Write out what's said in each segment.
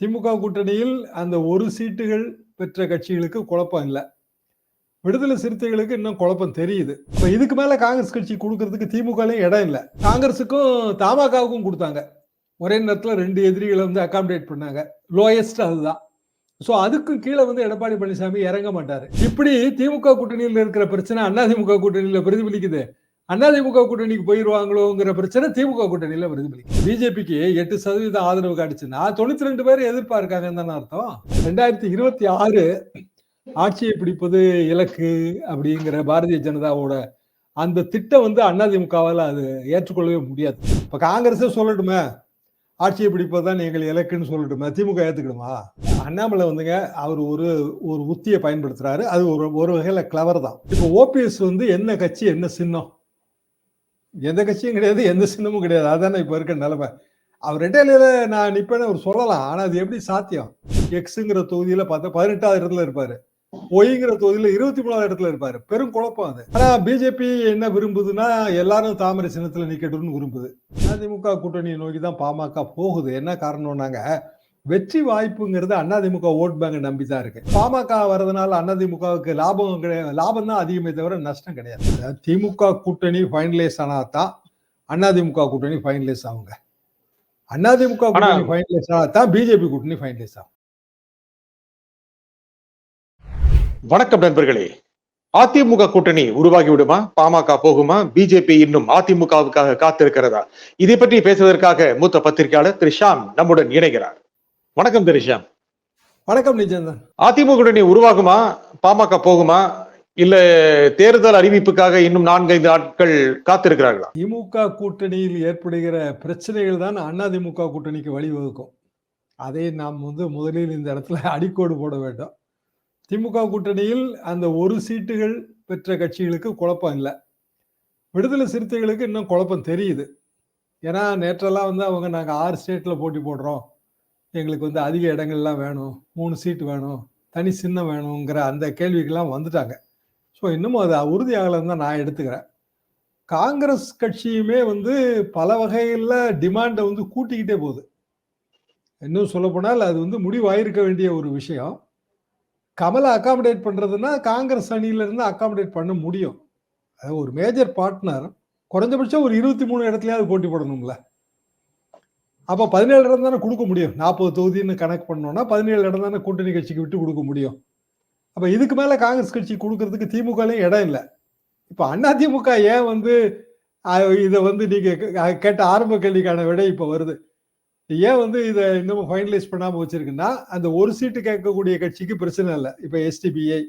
திமுக கூட்டணியில் அந்த ஒரு சீட்டுகள் பெற்ற கட்சிகளுக்கு குழப்பம் இல்லை. விடுதலை சிறுத்தைகளுக்கு இன்னும் குழப்பம் தெரியுது. இப்போ இதுக்கு மேலே காங்கிரஸ் கட்சி கொடுக்கறதுக்கு திமுகலையும் இடம் இல்லை. காங்கிரஸுக்கும் தமாகவுக்கும் கொடுத்தாங்க. ஒரே நேரத்தில் ரெண்டு எதிரிகளை வந்து அகாமடேட் பண்ணாங்க. லோயஸ்ட் அதுதான். ஸோ அதுக்கும் கீழே வந்து எடப்பாடி பழனிசாமி இறங்க மாட்டார். இப்படி திமுக கூட்டணியில் இருக்கிற பிரச்சனை அதிமுக கூட்டணியில் பிரதிபலிக்குது. அதிமுக கூட்டணிக்கு போயிடுவாங்களோங்கிற பிரச்சனை திமுக கூட்டணியில பிரதிபலிக்கும் பிஜேபிக்கு எட்டு சதவீதம் ஆதரவு காட்டுச்சுன்னா தொண்ணூத்தி ரெண்டு பேர் எதிர்பார்க்காங்கன்னு தானே அர்த்தம்? ரெண்டாயிரத்தி இருபத்தி ஆறு ஆட்சியை பிடிப்பது இலக்கு அப்படிங்கிற பாரதிய ஜனதாவோட அந்த திட்டம் வந்து அதிமுகவால் அது ஏற்றுக்கொள்ளவே முடியாது. இப்ப காங்கிரஸே சொல்லட்டுமே. ஆட்சியை பிடிப்பதுதான் எங்கள் இலக்குன்னு சொல்லட்டுமே. திமுக ஏத்துக்கிடுமா? அண்ணாமலை வந்துங்க அவர் ஒரு ஒரு உத்தியை பயன்படுத்துறாரு. அது ஒரு ஒரு வகையில கிளவர் தான். இப்போ ஓபிஎஸ் வந்து என்ன கட்சி என்ன சின்னம்? எந்த கட்சியும் கிடையாது எந்த சின்னமும் கிடையாது. அதானே இப்ப இருக்க நிலைமை. அவர் இடையில நான் நிப்பேன்னு அவர் சொல்லலாம். ஆனா அது எப்படி சாத்தியம்? எக்ஸுங்கிற தொகுதியில பார்த்தா பதினெட்டாவது இடத்துல இருப்பாரு. ஒய்ங்கிற தொகுதியில இருபத்தி மூணாவது இடத்துல இருப்பாரு. பெரும் குழப்பம் அது. ஆனா பிஜேபி என்ன விரும்புதுன்னா எல்லாரும் தாமரை சின்னத்துல நிக்கட்டும்னு விரும்புது. அதிமுக கூட்டணியை நோக்கி தான் பாமக போகுது. என்ன காரணம்னாங்க? வெற்றி வாய்ப்புங்கிறது அதிமுக ஓட் பேங்கை நம்பி தான் இருக்கு. பாமக வர்றதுனால அதிமுகவுக்கு லாபம் கிடையாது லாபம் தான் அதிகமே தவிர நஷ்டம் கிடையாது. திமுக கூட்டணி ஃபைனலைஸ் ஆனா தான் அதிமுக கூட்டணி ஃபைனலைஸ் ஆகுங்க. அதிமுக கூட்டணி ஃபைனலைஸ் ஆனா தான் பிஜேபி கூட்டணி ஃபைனலைஸ் ஆகும். வணக்கம் நண்பர்களே. அதிமுக கூட்டணி உருவாகி விடுமா? பாமக போகுமா? பிஜேபி இன்னும் அதிமுகவுக்காக காத்திருக்கிறதா? இதை பற்றி பேசுவதற்காக மூத்த பத்திரிகையாளர் திரு ஷாம் நம்முடன் இணைகிறார். வணக்கம் திரு ஷாம் வணக்கம் நிஜந்தன் அதிமுக கூட்டணி உருவாகுமா? பாமக போகுமா? இல்ல தேர்தல் அறிவிப்புக்காக இன்னும் நான்கைந்து நாட்கள் காத்திருக்கிறார்களா? திமுக கூட்டணியில் ஏற்படுகிற பிரச்சனைகள் தான் அதிமுக கூட்டணிக்கு வழிவகுக்கும். அதை நாம் வந்து முதலில் இந்த இடத்துல அடிக்கோடு போட வேண்டும். திமுக கூட்டணியில் அந்த ஒரு சீட்டுகள் பெற்ற கட்சிகளுக்கு குழப்பம் இல்லை. விடுதலை சிறுத்தைகளுக்கு இன்னும் குழப்பம் தெரியுது. ஏன்னா நேற்றெல்லாம் வந்து அவங்க நாங்கள் ஆறு ஸ்டேட்டில் போட்டி போடுறோம். எங்களுக்கு வந்து அதிக இடங்கள்லாம் வேணும். மூணு சீட்டு வேணும். தனி சின்னம் வேணுங்கிற அந்த கேள்விக்கெல்லாம் வந்துட்டாங்க. ஸோ இன்னமும் அது உறுதியாகலன்னு தான் நான் எடுத்துக்கிறேன். காங்கிரஸ் கட்சியுமே வந்து பல வகையில் டிமாண்டை வந்து கூட்டிக்கிட்டே போகுது. இன்னும் சொல்லப்போனால் அது வந்து முடிவாயிருக்க வேண்டிய ஒரு விஷயம். கமலை அகாமடேட் பண்ணுறதுன்னா காங்கிரஸ் அணியிலேருந்து அக்காமடேட் அகாமடேட் பண்ண முடியும். அது ஒரு மேஜர் பார்ட்னர் குறைஞ்சபட்சம் ஒரு இருபத்தி மூணு இடத்துலையாவது போட்டி போடணும்ல. அப்போ பதினேழு இடம் தானே கொடுக்க முடியும். நாற்பது தொகுதின்னு கணக்கு பண்ணோம்னா பதினேழு இடம் தானே கூட்டணி கட்சிக்கு விட்டு கொடுக்க முடியும். அப்போ இதுக்கு மேலே காங்கிரஸ் கட்சி கொடுக்கறதுக்கு திமுகலையும் இடம் இல்லை. இப்ப அதிமுக ஏன் வந்து இதை வந்து நீங்கள் கேட்ட ஆரம்ப கேள்விக்கான விடை இப்போ வருது. ஏன் வந்து இதை இன்னமும் ஃபைனலைஸ் பண்ணாமல் வச்சிருக்குன்னா அந்த ஒரு சீட்டு கேட்கக்கூடிய கட்சிக்கு பிரச்சனை இல்லை. இப்போ எஸ்டிபிஐ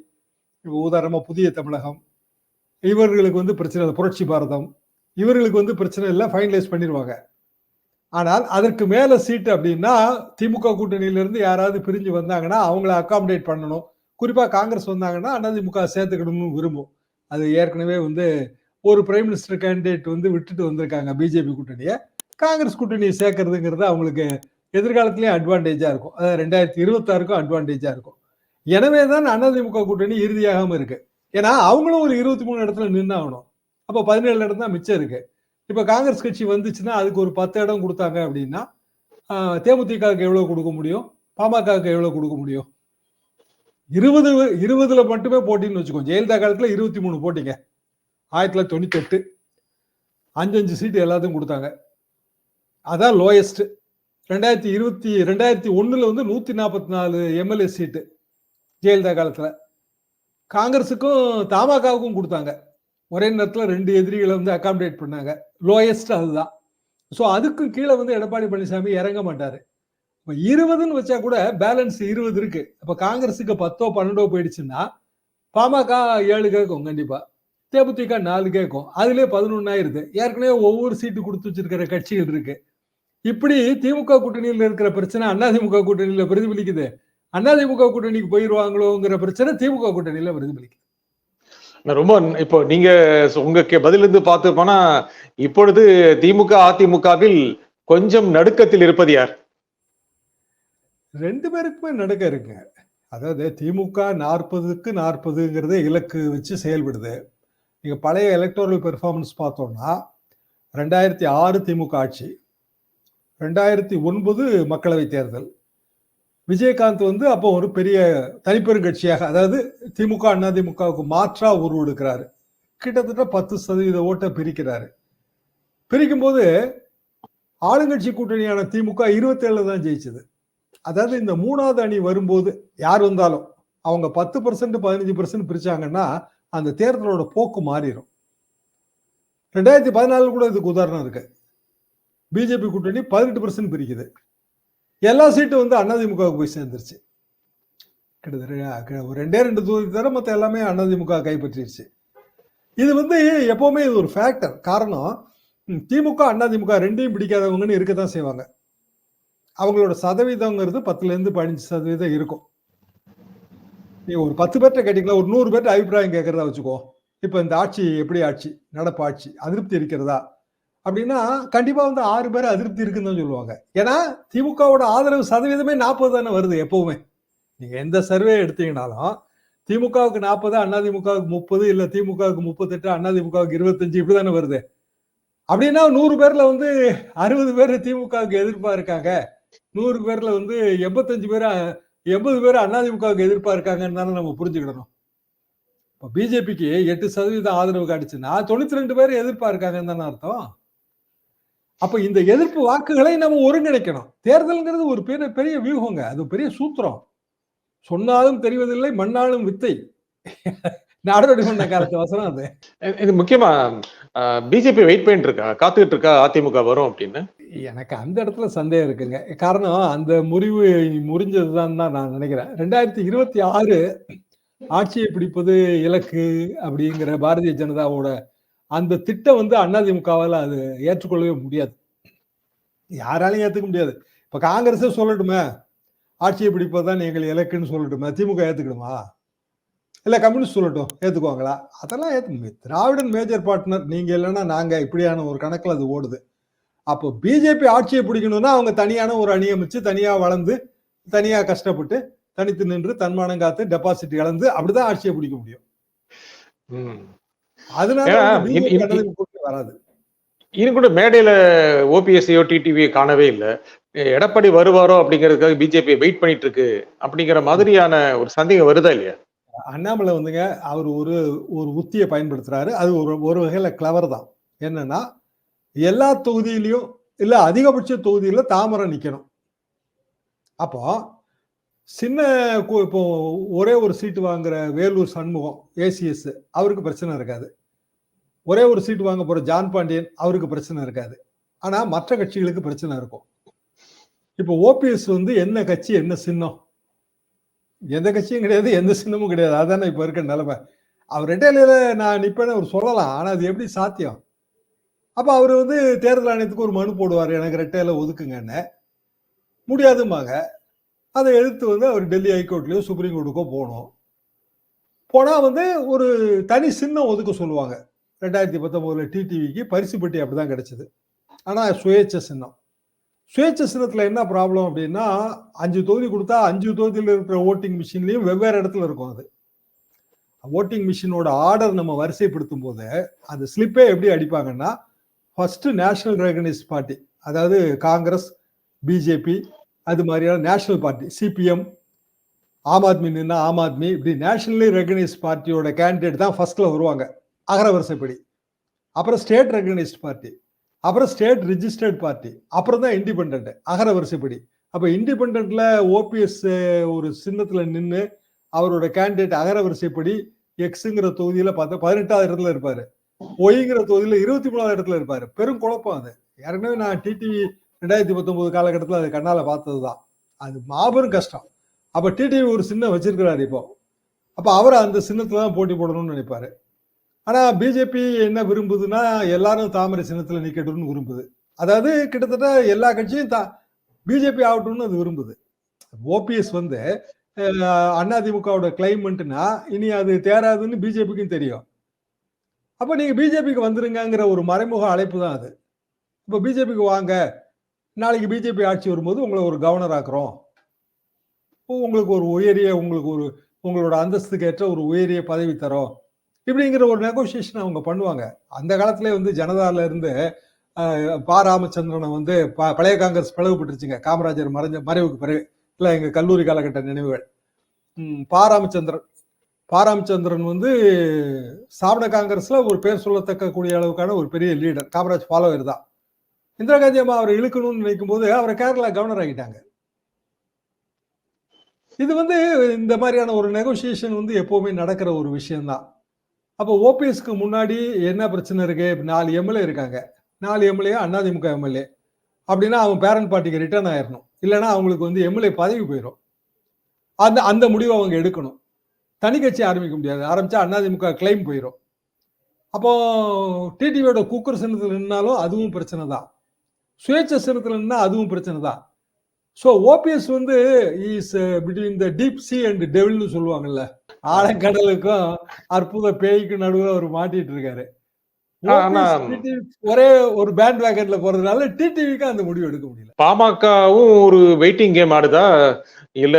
இப்போ உதாரணமாக புதிய தமிழகம் இவர்களுக்கு வந்து பிரச்சனை இல்லை. புரட்சி பாரதம் இவர்களுக்கு வந்து பிரச்சனை இல்லை. ஃபைனலைஸ் பண்ணிடுவாங்க ஆனால் அதற்கு மேலே சீட்டு அப்படின்னா திமுக கூட்டணியிலிருந்து யாராவது பிரிஞ்சு வந்தாங்கன்னா அவங்கள அக்காமடேட் பண்ணணும். குறிப்பாக காங்கிரஸ் வந்தாங்கன்னா அதிமுக சேர்த்துக்கணும்னு விரும்பும். அது ஏற்கனவே வந்து ஒரு பிரைம் மினிஸ்டர் கேண்டிடேட் வந்து விட்டுட்டு வந்திருக்காங்க பிஜேபி கூட்டணியை. காங்கிரஸ் கூட்டணியை சேர்க்கறதுங்கிறது அவங்களுக்கு எதிர்காலத்திலேயும் அட்வான்டேஜாக இருக்கும். அதாவது ரெண்டாயிரத்தி இருபத்தாறுக்கும் அட்வான்டேஜாக இருக்கும். எனவே தான் அதிமுக கூட்டணி இறுதியாகாமல் இருக்கு. ஏன்னா அவங்களும் ஒரு இருபத்தி மூணு இடத்துல நின்று ஆகணும் அப்போ பதினேழு இடம் தான் மிச்சம் இருக்குது இப்போ காங்கிரஸ் கட்சி வந்துச்சுன்னா அதுக்கு ஒரு பத்து இடம் கொடுத்தாங்க அப்படின்னா தேமுதிகவுக்கு எவ்வளவு கொடுக்க முடியும்? பாமகவுக்கு எவ்வளவு கொடுக்க முடியும்? இருபது இருபதுல மட்டுமே போட்டின்னு வச்சுக்கோ ஜெயலலிதா காலத்துல இருபத்தி மூணு போட்டிங்க. ஆயிரத்தி தொள்ளாயிரத்தி தொண்ணூத்தி எட்டு அஞ்சு அஞ்சு சீட்டு எல்லாத்தையும் கொடுத்தாங்க. அதான் லோயஸ்ட் ரெண்டாயிரத்தி இருபத்தி ரெண்டாயிரத்தி ஒன்றில் வந்து நூற்றி நாற்பத்தி நாலு எம்எல்ஏ சீட்டு ஜெயலலிதா காலத்தில். காங்கிரஸுக்கும் தமாகவுக்கும் கொடுத்தாங்க. ஒரே நேரத்தில் ரெண்டு எதிரிகளை வந்து அகாமடேட் பண்ணாங்க. லோயஸ்ட் அதுதான். ஸோ அதுக்கும் கீழே வந்து எடப்பாடி பழனிசாமி இறங்க மாட்டார். இப்போ இருபதுன்னு வச்சா கூட பேலன்ஸ் இருபது இருக்கு. இப்போ காங்கிரஸுக்கு பத்தோ பன்னெண்டோ போயிடுச்சுன்னா பாமக ஏழு கேட்கும் கண்டிப்பா. தேமுதிக நாலு கேட்கும் அதுலேயே பதினொன்னாயிருது ஏற்கனவே ஒவ்வொரு சீட்டு கொடுத்து வச்சிருக்கிற கட்சிகள் இருக்கு. இப்படி திமுக கூட்டணியில் இருக்கிற பிரச்சனை அதிமுக கூட்டணியில் பிரதிபலிக்குது. அதிமுக கூட்டணிக்கு போயிடுவாங்களோங்கிற பிரச்சனை திமுக கூட்டணியில் பிரதிபலிக்குது. ரொம்ப இப்போ நீங்க உங்க பதிலிருந்து பார்த்து போனா இப்பொழுது திமுக அதிமுகவில் கொஞ்சம் நடுக்கத்தில் இருப்பது யார்? ரெண்டு பேருக்குமே நடுக்க இருக்குங்க. அதாவது திமுக நாற்பதுக்கு நாற்பதுங்கிறத இலக்கு வச்சு செயல்படுது. நீங்கள் பழைய எலக்டோரல் பெர்ஃபார்மன்ஸ் பார்த்தோம்னா ரெண்டாயிரத்தி ஆறு திமுக ஆட்சி ரெண்டாயிரத்தி ஒன்பது மக்களவை தேர்தல் விஜயகாந்த் வந்து அப்போ ஒரு பெரிய தனிப்பெரும் கட்சியாக அதாவது திமுக அதிமுகவுக்கு மாற்றா உருவெடுக்கிறாரு. கிட்டத்தட்ட பத்து சதவீத ஓட்டை பிரிக்கிறாரு. பிரிக்கும் போது ஆளுங்கட்சி கூட்டணியான திமுக இருபத்தேழு தான் ஜெயிச்சது. அதாவது இந்த மூணாவது அணி வரும்போது யார் வந்தாலும் அவங்க பத்து பர்சன்ட் பதினஞ்சு பர்சன்ட் பிரிச்சாங்கன்னா அந்த தேர்தலோட போக்கு மாறிடும் ரெண்டாயிரத்தி பதினாலு கூட இதுக்கு உதாரணம் இருக்கு. பிஜேபி கூட்டணி பதினெட்டு பர்சன்ட் பிரிக்குது. எல்லா சீட்டும் வந்து அதிமுகவுக்கு போய் சேர்ந்துருச்சு. கிட்டத்தட்ட ஒரு ரெண்டே ரெண்டு தொகுதி தவிர மற்ற எல்லாமே அதிமுக கைப்பற்றிடுச்சு இது வந்து எப்போவுமே இது ஒரு ஃபேக்டர் காரணம் திமுக அதிமுக ரெண்டையும் பிடிக்காதவங்கன்னு இருக்க தான் செய்வாங்க. அவங்களோட சதவீதங்கிறது பத்துலேருந்து பதினஞ்சு சதவீதம் இருக்கும். நீ ஒரு பத்து பேர்கிட்ட கேட்டிங்களா ஒரு நூறு பேர்ட்ட அபிப்பிராயம் கேட்குறதா வச்சுக்கோ. இப்போ இந்த ஆட்சி எப்படி ஆட்சி? நடப்பு ஆட்சி. அதிருப்தி இருக்கிறதா? அப்படின்னா கண்டிப்பா வந்து ஆறு பேர் அதிருப்தி இருக்குன்னு தான் சொல்லுவாங்க. ஏன்னா திமுகவோட ஆதரவு சதவீதமே நாற்பது தானே வருது எப்பவுமே. நீங்க எந்த சர்வே எடுத்தீங்கனாலும் திமுகவுக்கு நாற்பது அதிமுகவுக்கு முப்பது இல்ல திமுகவுக்கு முப்பத்தெட்டு அதிமுகவுக்கு இருபத்தஞ்சு இப்படிதானே வருது. அப்படின்னா நூறு பேர்ல வந்து அறுபது பேர் திமுகவுக்கு எதிர்ப்பா இருக்காங்க. நூறு பேர்ல வந்து எண்பத்தஞ்சு பேர் எண்பது பேர் அதிமுகவுக்கு எதிர்ப்பா இருக்காங்கன்னு தானே நம்ம புரிஞ்சுக்கிடணும். இப்போ பிஜேபிக்கு எட்டு சதவீதம் ஆதரவு காட்டுச்சுன்னா தொண்ணூத்தி ரெண்டு பேர் எதிர்ப்பா இருக்காங்கன்னு தானே அர்த்தம். அப்ப இந்த எதிர்ப்பு வாக்குகளை நம்ம ஒருங்கிணைக்கணும். தேர்தல்ங்கிறது ஒரு பெரிய பெரிய வியூகங்க. அது பெரிய சூத்திரம். சொன்னாலும் தெரிவதில்லை மண்ணாலும் வித்தை. நாடோடி மன்ன காலத்து வசனம் அது. இது முக்கியமா பிஜேபி வெயிட் பண்ணிட்டு இருக்கா? காத்துக்கிட்டு இருக்கா? அதிமுக வரும் அப்படின்னு? எனக்கு அந்த இடத்துல சந்தேகம் இருக்குங்க. காரணம் அந்த முறிவு முறிஞ்சதுதான் தான் நான் நினைக்கிறேன். ரெண்டாயிரத்தி இருபத்தி ஆறு ஆட்சியை பிடிப்பது இலக்கு அப்படிங்கிற பாரதிய ஜனதாவோட அந்த திட்டம் வந்து அதிமுகவால் அது ஏற்றுக்கொள்ளவே முடியாது. யாராலையும் ஏற்றுக்க முடியாது. இப்போ காங்கிரஸே சொல்லட்டுமே ஆட்சியை பிடிப்பதுதான் எங்கள் இலக்குன்னு சொல்லட்டுமே திமுக ஏற்றுக்கணுமா இல்லை கம்யூனிஸ்ட் சொல்லட்டும் ஏற்றுக்குவாங்களா அதெல்லாம் ஏற்று திராவிடன் மேஜர் பார்ட்னர் நீங்கள் இல்லைன்னா நாங்கள் இப்படியான ஒரு கணக்கில் அது ஓடுது. அப்போ பிஜேபி ஆட்சியை பிடிக்கணும்னா அவங்க தனியான ஒரு அணி அமைச்சு வளர்ந்து தனியாக கஷ்டப்பட்டு தனித்து நின்று தன்மானம் காத்து டெபாசிட் இழந்து அப்படிதான் ஆட்சியை பிடிக்க முடியும். அதனால ஏன்னா, வந்து இன்- BJP இன்- அண்ணாதிமுக கூட்டணி வராது. இது கூட மேடையில ஓபிஎஸ்சியோ டிடிவியோ காணவே இல்லை. எடப்பாடி வருவாரோ அப்படிங்கிறதுக்காக பிஜேபி வெயிட் பண்ணிட்டு இருக்கு அப்படிங்கிற மாதிரியான ஒரு சந்தேகம் வருதா இல்லையா? அண்ணாமலை வந்துங்க அவர் ஒரு ஒரு உத்தியை பயன்படுத்துறாரு. அது ஒரு ஒரு வகையில கிளவர் தான். என்னன்னா எல்லா தொகுதியிலையும் இல்ல அதிகபட்ச தொகுதியில தாமரை நிக்கணும். அப்போ சின்ன இப்போ ஒரே ஒரு சீட்டு வாங்குற வேலூர் சண்முகம் ஏசிஎஸ் அவருக்கு பிரச்சனை இருக்காது. ஒரே ஒரு சீட்டு வாங்க போற ஜான் பாண்டியன் அவருக்கு பிரச்சனை இருக்காது. ஆனா மற்ற கட்சிகளுக்கு பிரச்சனை இருக்கும். இப்போ ஓபிஎஸ் வந்து என்ன கட்சி என்ன சின்னம்? எந்த கட்சியும் கிடையாது எந்த சின்னமும் கிடையாது. அதானே இப்போ இருக்க நிலைமை. அவர் இடையில நான் நிப்பேன்னு அவர் சொல்லலாம். ஆனால் அது எப்படி சாத்தியம்? அப்போ அவர் வந்து தேர்தல் ஆணையத்துக்கு ஒரு மனு போடுவார். எனக்கு ரெட்டையில ஒதுக்குங்கன்னு. முடியாதுமாங்க அதை எடுத்து வந்து அவர் டெல்லி ஹைகோர்ட்லேயோ சுப்ரீம் கோர்ட்டுக்கோ போகணும். போனால் வந்து ஒரு தனி சின்னம் ஒதுக்க சொல்லுவாங்க. ரெண்டாயிரத்தி பத்தொம்போதில் டிடிவிக்கு பரிசு பெட்டி அப்படிதான் கிடச்சிது. ஆனால் சுயேட்சை சின்னம். சுயேட்ச சின்னத்தில் என்ன ப்ராப்ளம் அப்படின்னா அஞ்சு தொகுதி கொடுத்தா அஞ்சு தொகுதியில் இருக்கிற ஓட்டிங் மிஷின்லேயும் வெவ்வேறு இடத்துல இருக்கும் அது. ஓட்டிங் மிஷினோட ஆர்டர் நம்ம வரிசைப்படுத்தும் போது அந்த ஸ்லிப்பே எப்படி அடிப்பாங்கன்னா ஃபஸ்ட்டு நேஷனல் ரெகனைஸ் பார்ட்டி அதாவது காங்கிரஸ் பிஜேபி அது மாதிரியான national party CPM Aam Aadmi நின்னா ஆம் ஆத்மி இப்படி நேஷனலி ரெகனைஸ்ட் பார்ட்டியோட கேண்டிடேட் தான் ஃபர்ஸ்ட்ல வருவாங்க அகர வரிசைப்படி. அப்புறம் ஸ்டேட் ரெகனைஸ்ட் பார்ட்டி அப்புறம் ஸ்டேட் ரிஜிஸ்டர்ட் பார்ட்டி அப்புறம் தான் இண்டிபெண்ட் அகர வரிசைப்படி. அப்போ இண்டிபெண்ட்ல ஓபிஎஸ் ஒரு சின்னத்தில் நின்று அவரோட கேண்டிடேட் அகர வரிசைப்படி எக்ஸுங்கிற தொகுதியில் பார்த்தா பதினெட்டாவது இடத்துல இருப்பார். ஒய்ங்கிற தொகுதியில் இருபத்தி மூணாவது இடத்துல இருப்பார். பெரும் குழப்பம் அது. ஏற்கனவே நான் டிடிவி ரெண்டாயிரத்தி பத்தொன்பது காலகட்டத்தில் அது கண்ணால் பார்த்தது தான் அது மாபெரும் கஷ்டம். அப்போ டிடிவி ஒரு சின்னம் வச்சிருக்கிறாரு இப்போ. அப்போ அவர் அந்த சின்னத்தில் தான் போட்டி போடணும்னு நினைப்பாரு. ஆனால் பிஜேபி என்ன விரும்புதுன்னா எல்லாரும் தாமரை சின்னத்தில் நிற்கட்டும்னு விரும்புது. அதாவது கிட்டத்தட்ட எல்லா கட்சியும் தா பிஜேபி ஆகட்டும்னு அது விரும்புது. ஓபிஎஸ் வந்து அதிமுகவோட கிளைமெண்ட்னா இனி அது தேராதுன்னு பிஜேபிக்கும் தெரியும். அப்போ நீங்கள் பிஜேபிக்கு வந்துருங்கிற ஒரு மறைமுக அழைப்பு தான் அது இப்போ பிஜேபிக்கு வாங்க நாளைக்கு பிஜேபி ஆட்சி வரும்போது உங்களை ஒரு கவர்னர் ஆக்குறோம். உங்களுக்கு ஒரு உயரிய உங்களுக்கு ஒரு உங்களோட அந்தஸ்துக்கு ஏற்ற ஒரு உயரிய பதவி தரோம். இப்படிங்கிற ஒரு நெகோசியேஷன் அவங்க பண்ணுவாங்க. அந்த காலத்துல வந்து ஜனதால இருந்து பா. ராமச்சந்திரனை வந்து பழைய காங்கிரஸ் பிளவுபட்டுருச்சுங்க. காமராஜர் மறைஞ்ச மறைவுக்கு பிறகு. இல்லை எங்கள் கல்லூரி காலகட்ட நினைவுகள். ம், பா. ராமச்சந்திரன் பா. ராமச்சந்திரன் வந்து ஸ்தாபன காங்கிரஸில் ஒரு பேர் சொல்லத்தக்க கூடிய அளவுக்கான ஒரு பெரிய லீடர் காமராஜ் ஃபாலோவர் தான். இந்திரா காந்தி அம்மா அவரை இழுக்கணும்னு நினைக்கும் போது அவரை கேரளா கவர்னர் ஆகிட்டாங்க இது வந்து இந்த மாதிரியான ஒரு நெகோசியேஷன் வந்து எப்போவுமே நடக்கிற ஒரு விஷயம்தான். அப்போ ஓபிஎஸ்க்கு முன்னாடி என்ன பிரச்சனை இருக்கு? நாலு எம்எல்ஏ இருக்காங்க. நாலு எம்எல்ஏ அதிமுக எம்எல்ஏ அப்படின்னா அவன் பேரண்ட் பார்ட்டிக்கு ரிட்டர்ன் ஆயிடணும் இல்லைன்னா அவங்களுக்கு வந்து எம்எல்ஏ பதவி போயிடும் அந்த அந்த முடிவை அவங்க எடுக்கணும். தனி கட்சி ஆரம்பிக்க முடியாது. ஆரம்பிச்சா அதிமுக கிளைம் போயிடும் அப்போ டிடிவியோட குக்கர் சின்னத்தில் நின்னாலும் அதுவும் பிரச்சனை தான் சுயேட்சை சின்னத்தில் நின்னா அதுவும் பிரச்சனை தான். ஸோ ஓபிஎஸ் வந்து is between the deep sea and டெவில்னு சொல்லுவாங்கல்ல. ஆழக்கடலுக்கும் அற்புத பேய்க்கும் நடுவில் அவர் மாட்டிட்டு இருக்காரு. ஒரே ஒரு பேண்ட் வேகன்ல போறதுனால டிடிவிக்கு அந்த முடிவு எடுக்க முடியல. பாமகவும் ஒரு வெயிட்டிங் கேம் ஆடுதா? இல்ல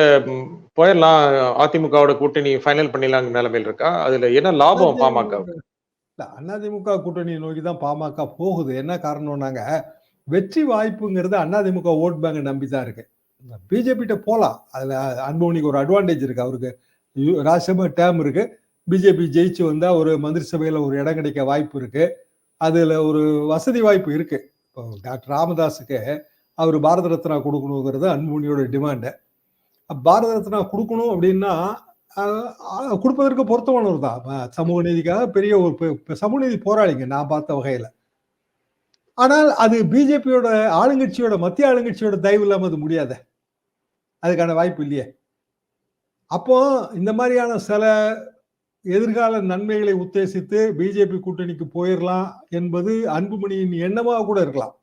போயிடலாம் அதிமுகவோட கூட்டணி ஃபைனல் பண்ணிடலாங்க நிலைமையில் இருக்கா? அதுல என்ன லாபம் பாமக இல்ல, அதிமுக கூட்டணியை நோக்கி தான் பாமக போகுது. என்ன காரணம்னாங்க? வெற்றி வாய்ப்புங்கிறது அதிமுக ஓட் பேங்கை நம்பி தான் இருக்கு பிஜேபிகிட்ட போகலாம் அதில் அன்புமணிக்கு ஒரு அட்வான்டேஜ் இருக்கு. அவருக்கு ராஜ்யசபா டேம் இருக்கு. பிஜேபி ஜெயிச்சு வந்தால் ஒரு மந்திரி சபையில் ஒரு இடம் கிடைக்க வாய்ப்பு இருக்கு. அதில் ஒரு வசதி வாய்ப்பு இருக்கு. இப்போ டாக்டர் ராமதாஸுக்கு அவர் பாரத ரத்னா கொடுக்கணுங்கிறது அன்புமணியோட டிமாண்டு பாரத ரத்னா கொடுக்கணும் அப்படின்னா கொடுப்பதற்கு பொருத்தமானவர் தான். சமூக நீதிக்காக பெரிய ஒரு சமூக நீதி போராளிங்க. நான் பார்த்த வகையில். ஆனால் அது பிஜேபியோட ஆளுங்கட்சியோட மத்திய ஆளுங்கட்சியோட தயவு இல்லாமல் அது முடியாத. அதுக்கான வாய்ப்பு இல்லையே. அப்போ இந்த மாதிரியான சில எதிர்கால நன்மைகளை உத்தேசித்து பிஜேபி கூட்டணிக்கு போயிடலாம் என்பது அன்புமணியின் எண்ணமாக கூட இருக்கலாம்.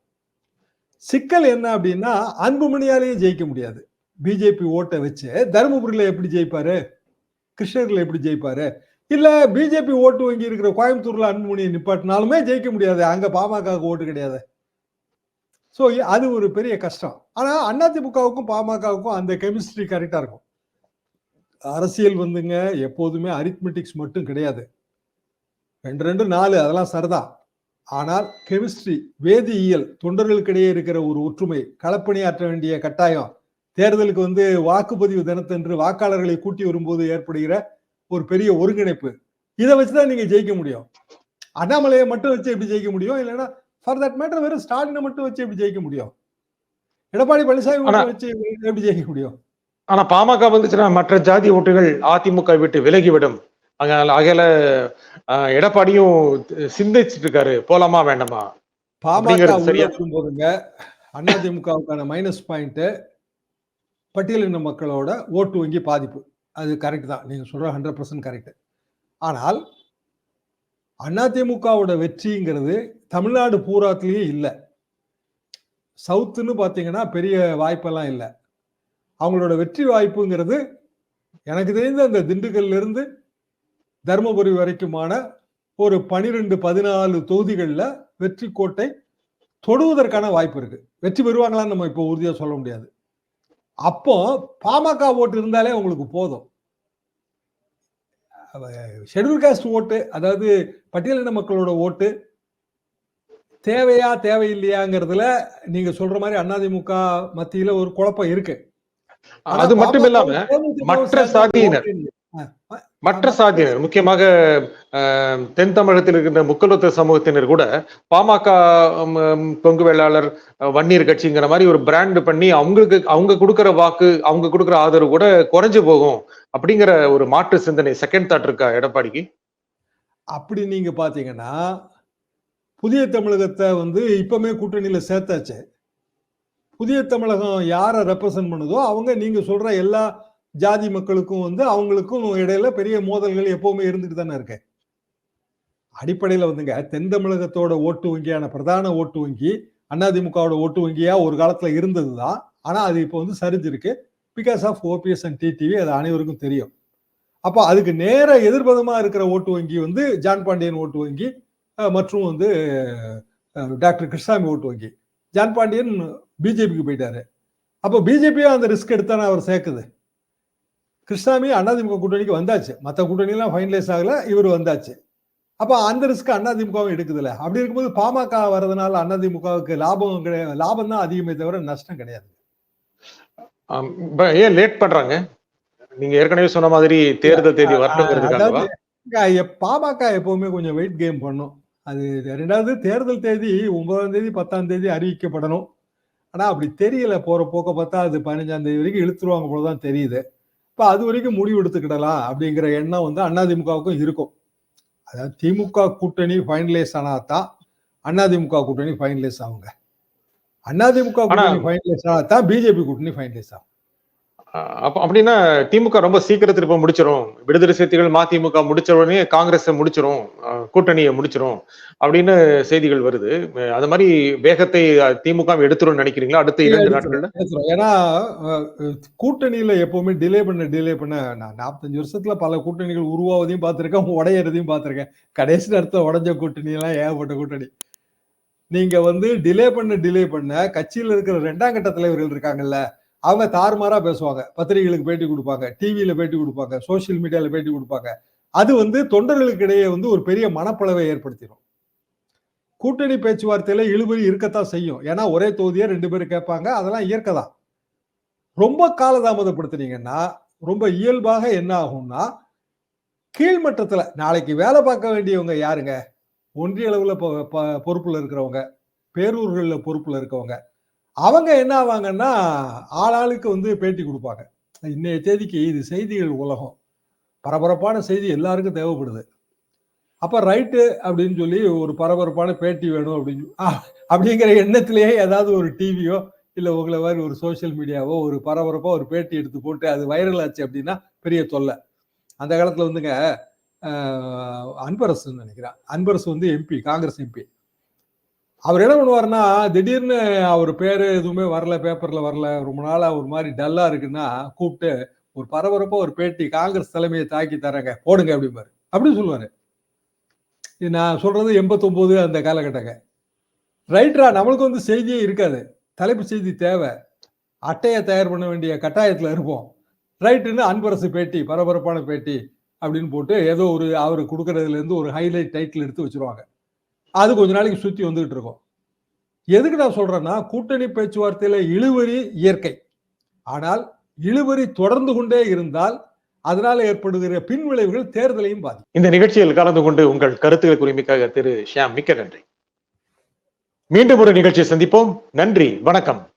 சிக்கல் என்ன அப்படின்னா அன்புமணியாலேயே ஜெயிக்க முடியாது. பிஜேபி ஓட்டை வச்சு தருமபுரியில் எப்படி ஜெயிப்பாரு? கிருஷ்ணகிரியில் எப்படி ஜெயிப்பாரு? இல்ல பிஜேபி ஓட்டு வங்கி இருக்கிற கோயம்புத்தூர்ல அன்புமணியை நிப்பாட்டினாலுமே ஜெயிக்க முடியாது. அங்க பாமக ஓட்டு கிடையாது. ஸோ அது ஒரு பெரிய கஷ்டம். ஆனா அதிமுகவுக்கும் பாமகவுக்கும் அந்த கெமிஸ்ட்ரி கரெக்டா இருக்கும். அரசியல் வந்துங்க எப்போதுமே அரித்மெட்டிக்ஸ் மட்டும் கிடையாது. ரெண்டு ரெண்டு நாலு அதெல்லாம் சரிதான். ஆனால் கெமிஸ்ட்ரி வேதியியல் தொண்டர்களுக்கிடையே இருக்கிற ஒரு ஒற்றுமை களப்பணியாற்ற வேண்டிய கட்டாயம் தேர்தலுக்கு வந்து வாக்குப்பதிவு தினத்தன்று வாக்காளர்களை கூட்டி வரும்போது ஏற்படுகிற ஒரு பெரிய ஒருங்கிணைப்பு. இதை வச்சுதான் நீங்க ஜெயிக்க முடியும். அண்ணாமலையை மட்டும் வச்சு எப்படி ஜெயிக்க முடியும்? இல்லைன்னா ஃபார் தட் மேட்டர் வெறும் ஸ்டாலினை மட்டும் வச்சு எப்படி ஜெயிக்க முடியும்? எடப்பாடி பழனிசாமி வச்சு எப்படி ஜெயிக்க முடியும்? ஆனா பாமக வந்துச்சுன்னா மற்ற ஜாதி ஓட்டுகள் அதிமுக விட்டு விலகிவிடும். அகல எடப்பாடியும் சிந்திச்சிட்டு இருக்காரு. போலாமா வேண்டாமா? பாமக? வரும்போதுங்க அதிமுகவுக்கான மைனஸ் பாயிண்ட் பட்டியலின மக்களோட ஓட்டு வங்கி பாதிப்பு. அது கரெக்ட் தான். நீங்கள் சொல்கிற ஹண்ட்ரட் பர்சன்ட் கரெக்டு ஆனால் அதிமுகவோட வெற்றிங்கிறது தமிழ்நாடு பூராத்துலேயே இல்லை. சவுத்துன்னு பார்த்தீங்கன்னா பெரிய வாய்ப்பெல்லாம் இல்லை. அவங்களோட வெற்றி வாய்ப்புங்கிறது எனக்கு தெரிந்த அந்த திண்டுக்கல்லிருந்து தருமபுரி வரைக்குமான ஒரு பனிரெண்டு பதினாலு தொகுதிகளில் வெற்றி கோட்டை தொடுவதற்கான வாய்ப்பு இருக்குது வெற்றி பெறுவாங்களான்னு நம்ம இப்போ உறுதியாக சொல்ல முடியாது. அப்போ பாமக ஓட்டு இருந்தாலே உங்களுக்கு போதும். ஷெட்யூல் காஸ்ட் ஓட்டு அதாவது பட்டியலின மக்களோட ஓட்டு தேவையா தேவையில்லையாங்கிறதுல நீங்க சொல்ற மாதிரி அதிமுக மத்தியில ஒரு குழப்பம் இருக்கு. அது மட்டும் இல்லாம மற்ற சாதியினர். மற்ற சாதியினர் முக்கியமாக தென் தமிழகத்தில் இருக்கின்ற முக்கலத்து சமூகத்தினர் கூட பாமக ம், கொங்கு வேளாளர் வன்னியர் கட்சிங்கிற மாதிரி ஒரு பிராண்ட் பண்ணி அவங்களுக்கு அவங்க கொடுக்குற வாக்கு அவங்க கொடுக்குற ஆதரவு கூட குறைஞ்சு போகும் அப்படிங்கிற ஒரு மாற்று சிந்தனை செகண்ட் தாட் இருக்கா எடப்பாடிக்கு அப்படி நீங்க பாத்தீங்கன்னா புதிய தமிழகத்தை வந்து இப்பவுமே கூட்டணியில சேர்த்தாச்சு. புதிய தமிழகம் யாரை ரெப்ரசன்ட் பண்ணுதோ அவங்க நீங்க சொல்ற எல்லா ஜாதி மக்களுக்கும் வந்து அவங்களுக்கும் இடையில பெரிய மோதல்கள் எப்பவுமே இருந்துட்டு தானே இருக்கு. அடிப்படையில் வந்துங்க தென் தமிழகத்தோட ஓட்டு வங்கியான பிரதான ஓட்டு வங்கி அதிமுகவோட ஓட்டு வங்கியா ஒரு காலத்துல இருந்ததுதான். ஆனா அது இப்போ வந்து சரிஞ்சிருக்கு. Because of OPS and TTV அது அனைவருக்கும் தெரியும். அப்போ அதுக்கு நேர எதிர்பதமா இருக்கிற ஓட்டு வங்கி வந்து ஜான் பாண்டியன் ஓட்டு வங்கி மற்றும் வந்து டாக்டர் கிருஷ்ணாமி ஓட்டு வங்கி. ஜான் பாண்டியன் பிஜேபிக்கு போயிட்டாரு. அப்போ பிஜேபியும் அந்த ரிஸ்க் எடுத்தானே அவர் சேர்க்குது. கிருஷ்ணாமி அதிமுக கூட்டணிக்கு வந்தாச்சு. மற்ற கூட்டணிலாம் ஃபைனலைஸ் ஆகல இவர் வந்தாச்சு. அப்போ அந்த ரிஸ்க் அதிமுகவும் எடுக்குதுல்ல அப்படி இருக்கும்போது பாமக வர்றதுனால அதிமுகவுக்கு லாபம் கிடையாது லாபம் தான் அதிகமே தவிர நஷ்டம் கிடையாது. ஏன் லேட் பண்றாங்க? நீங்க ஏற்கனவே சொன்ன மாதிரி தேர்தல் தேதி எப்- பாமக எப்பவுமே கொஞ்சம் வெயிட் கேம் பண்ணும். அது ரெண்டாவது தேர்தல் தேதி ஒன்பதாம் தேதி பத்தாம் தேதி அறிவிக்கப்படணும். ஆனா அப்படி தெரியல. போற போக்க பார்த்தா அது பதினஞ்சாம் தேதி வரைக்கும் இழுத்துருவாங்க போலதான் தெரியுது. இப்ப அது வரைக்கும் முடிவு எடுத்துக்கிடலாம் அப்படிங்கிற எண்ணம் வந்து அதிமுகவுக்கும் இருக்கும். அதாவது திமுக கூட்டணி ஃபைனலைஸ் ஆனா தான் அதிமுக கூட்டணி ஃபைனலைஸ் ஆகுங்க. அதிமுக கூட்டணி ஃபைனலைஸ் ஆனா தான் பிஜேபி கூட்டணி ஃபைனலைஸ் ஆகும். அப்ப அப்படின்னா திமுக ரொம்ப சீக்கிரத்துல இப்ப முடிச்சிரும். விடுதலை சிறுத்தைகள் மதிமுக முடிச்ச உடனே காங்கிரஸ் முடிச்சிரும். அஹ் கூட்டணியை முடிச்சிரும் அப்படின்னு செய்திகள் வருது. அது மாதிரி வேகத்தை திமுக எடுத்துரும் நினைக்கிறீங்களா? அடுத்த இரண்டு நாட்கள்ல. ஏன்னா கூட்டணியில எப்பவுமே டிலே பண்ண டிலே பண்ண நான் நாற்பத்தஞ்சு வருஷத்துல பல கூட்டணிகள் உருவாவதையும் பார்த்திருக்கேன் உடையறதையும் பார்த்திருக்கேன். கடைசி நேரத்துல உடைஞ்ச கூட்டணி எல்லாம் ஏகப்பட்ட கூட்டணி. நீங்க வந்து டிலே பண்ண டிலே பண்ண கட்சியில இருக்கிற ரெண்டாம் கட்ட தலைவர்கள் இருக்காங்கல்ல அவங்க தாறுமாறாக பேசுவாங்க. பத்திரிகைகளுக்கு பேட்டி கொடுப்பாங்க டிவியில் பேட்டி கொடுப்பாங்க சோசியல் மீடியாவில் பேட்டி கொடுப்பாங்க. அது வந்து தொண்டர்களுக்கு இடையே வந்து ஒரு பெரிய மனப்பளவை ஏற்படுத்திடும் கூட்டணி பேச்சுவார்த்தையில் இழுபறி இருக்கத்தான் செய்யும். ஏன்னா ஒரே தொகுதியை ரெண்டு பேரும் கேட்பாங்க அதெல்லாம் இயற்கை தான் ரொம்ப காலதாமதப்படுத்துனீங்கன்னா ரொம்ப இயல்பாக என்ன ஆகும்னா கீழ்மட்டத்தில் நாளைக்கு வேலை பார்க்க வேண்டியவங்க யாருங்க? ஒன்றிய அளவில் பொறுப்பில் இருக்கிறவங்க பேரூர்களில் பொறுப்பில் இருக்கவங்க. அவங்க என்ன ஆவாங்கன்னா ஆளாளுக்கு வந்து பேட்டி கொடுப்பாங்க. இன்னைய தேதிக்கு இது செய்திகள் உலகம். பரபரப்பான செய்தி எல்லாருக்கும் தேவைப்படுது. அப்போ ரைட்டு அப்படின்னு சொல்லி ஒரு பரபரப்பான பேட்டி வேணும் அப்படின்னு அப்படிங்கிற எண்ணத்திலேயே ஏதாவது ஒரு டிவியோ இல்லை உங்களை மாதிரி ஒரு சோஷியல் மீடியாவோ ஒரு பரபரப்பாக ஒரு பேட்டி எடுத்து போட்டு அது வைரல் ஆச்சு அப்படின்னா பெரிய தொல்லை. அந்த காலத்தில் வந்துங்க அன்பரசுன்னு நினைக்கிறேன். அன்பரசு வந்து எம்பி காங்கிரஸ் எம்பி அவர் என்ன பண்ணுவாருன்னா திடீர்னு அவர் பேரு எதுவுமே வரல பேப்பர்ல வரல ரொம்ப நாளாக ஒரு மாதிரி டல்லா இருக்குன்னா கூப்பிட்டு ஒரு பரபரப்பா ஒரு பேட்டி காங்கிரஸ் தலைமையை தாக்கி தரேங்க போடுங்க அப்படிம்பாரு. அப்படின்னு சொல்லுவாரு. இது நான் சொல்றது எண்பத்தொம்போது அந்த காலகட்டங்க. ரைட்ரா நம்மளுக்கு வந்து செய்தியே இருக்காது. தலைப்பு செய்தி தேவை. அட்டையை தயார் பண்ண வேண்டிய கட்டாயத்தில் இருப்போம். ரைட்டுன்னு அன்பரசு பேட்டி பரபரப்பான பேட்டி அப்படின்னு போட்டு ஏதோ ஒரு அவர் கொடுக்கறதுலேருந்து ஒரு ஹைலைட் டைட்டில் எடுத்து வச்சுருவாங்க. அது கொஞ்ச நாளைக்கு சுத்தி வந்துகிட்டு இருக்கும். எதுக்கு நான் சொல்றேன்னா கூட்டணி பேச்சுவார்த்தையில இழுவரி இயற்கை. ஆனால் இழுவரி தொடர்ந்து கொண்டே இருந்தால் அதனால ஏற்படுகிற பின்விளைவுகள் தேர்தலையும் பாதி இந்த நிகழ்ச்சியில் கலந்து கொண்டு உங்கள் கருத்துக்களை குறிமிக்காக திரு ஷியாம் மிக்க நன்றி. மீண்டும் ஒரு நிகழ்ச்சியை சந்திப்போம். நன்றி வணக்கம்.